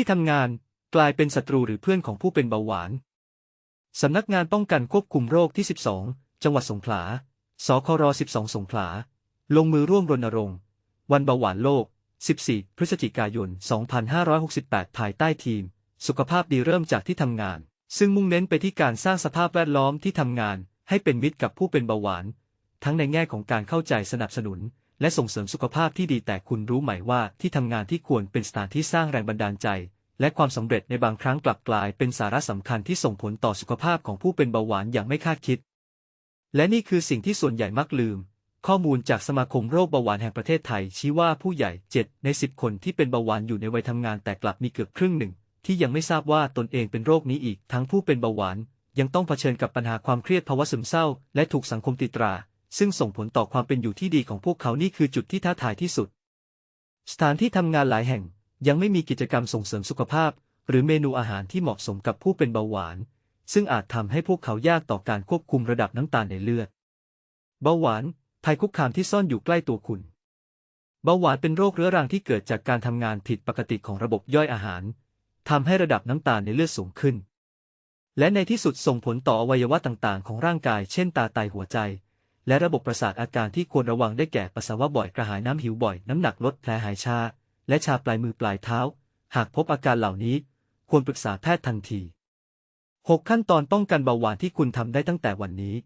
ที่ทำงานกลายเป็นศัตรูหรือเพื่อนของผู้เป็นเบาหวาน สำนักงานป้องกันควบคุมโรคที่ 12 จังหวัดสงขลา สคร 12 สงขลา ลงมือร่วมรณรงค์ วันเบาหวานโลก 14 พฤศจิกายน 2568 ภายใต้ทีม สุขภาพดีเริ่มจากที่ทำงาน ซึ่งมุ่งเน้นไปที่การสร้างสภาพแวดล้อมที่ทำงาน ให้เป็นมิตรกับผู้เป็นเบาหวาน ทั้งในแง่ของการเข้าใจสนับสนุน และส่งเสริมสุขภาพที่ดีแต่คุณรู้ไหมว่าที่ทำงานที่ควรเป็นสถานที่สร้างแรงบันดาลใจ และความสำเร็จในบางครั้งกลับกลายเป็นสาระสำคัญที่ส่งผลต่อสุขภาพของผู้เป็นเบาหวานอย่างไม่คาดคิด และนี่คือสิ่งที่ส่วนใหญ่มักลืม ข้อมูลจากสมาคมโรคเบาหวานแห่งประเทศไทย ชี้ว่าผู้ใหญ่ 7 ใน 10 คนที่เป็นเบาหวานอยู่ในวัยทำงานแต่กลับมีเกือบครึ่งหนึ่ง ที่ยังไม่ทราบว่าตนเองเป็นโรคนี้อีก ทั้งผู้เป็นเบาหวานยังต้องเผชิญกับปัญหาความเครียดภาวะซึมเศร้า และถูกสังคมติตรา ซึ่งส่งผลต่อความเป็นอยู่ที่ดีของพวกเขานี่คือจุดที่ท้าทายที่สุด สถานที่ทำงานหลายแห่งยังไม่มีกิจกรรมส่งเสริมสุขภาพ หรือเมนูอาหารที่เหมาะสมกับผู้เป็นเบาหวาน ซึ่งอาจทำให้พวกเขายากต่อการควบคุมระดับน้ำตาลในเลือด เบาหวานภัยคุกคามที่ซ่อนอยู่ใกล้ตัวคุณ เบาหวานเป็นโรคเรื้อรังที่เกิดจากการทำงานผิดปกติของระบบย่อยอาหารทำให้ระดับน้ำตาลในเลือดสูงขึ้น และในที่สุดส่งผลต่ออวัยวะต่างๆ ของร่างกาย เช่นตาไตหัวใจ และระบบประสาทอาการที่ควรระวังได้แก่ปัสสาวะบ่อยกระหายน้ำหิวบ่อยน้ำหนักลดแผลหายชา และชาปลายมือปลายเท้า หากพบอาการเหล่านี้ ควรปรึกษาแพทย์ทันที 6 ขั้นตอนป้องกันเบาหวานที่คุณทำได้ตั้งแต่วันนี้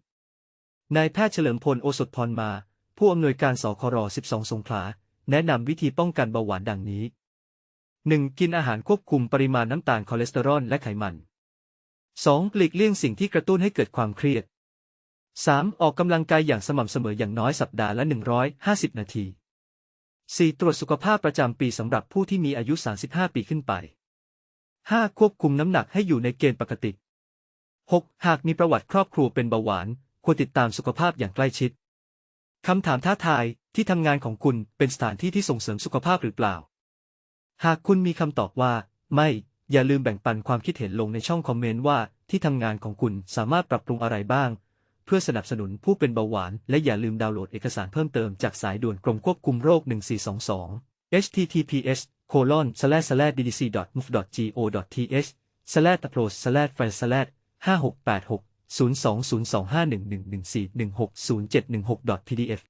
นายแพทย์เฉลิมพลโอสถพรมา ผู้อำนวยการสคร12 สงขลา แนะนำวิธีป้องกันเบาหวานดังนี้ 1. กินอาหารควบคุมปริมาณน้ำตาลคอเลสเตอรอลและไขมัน 2. หลีกเลี่ยงสิ่งที่กระตุ้นให้เกิดความเครียด 3. ออกกำลังกายอย่างสม่ำเสมออย่างน้อยสัปดาห์ละ 150 นาที 4. ตรวจสุขภาพประจำปีสำหรับผู้ที่มีอายุ 35 ปีขึ้นไป 5. ควบคุมน้ำหนักให้อยู่ในเกณฑ์ปกติ 6. หากมีประวัติครอบครัวเป็นเบาหวาน ควรติดตามสุขภาพอย่างใกล้ชิด คำถามท้าทายที่ทำงานของคุณเป็นสถานที่ที่ส่งเสริมสุขภาพหรือเปล่า หากคุณมีคำตอบว่า ไม่ อย่าลืมแบ่งปันความคิดเห็นลงในช่องคอมเมนต์ว่าที่ทำงานของคุณสามารถปรับปรุงอะไรบ้าง พื่อสนับสนุนผู้เป็นเบาหวาน และอย่าลืมดาวน์โหลดเอกสารเพิ่มเติมจากสายด่วนกรมควบคุมโรค 1422 https colon slash slash ddc move go th slash upload slash file slash 5686 0202511114160716 pdf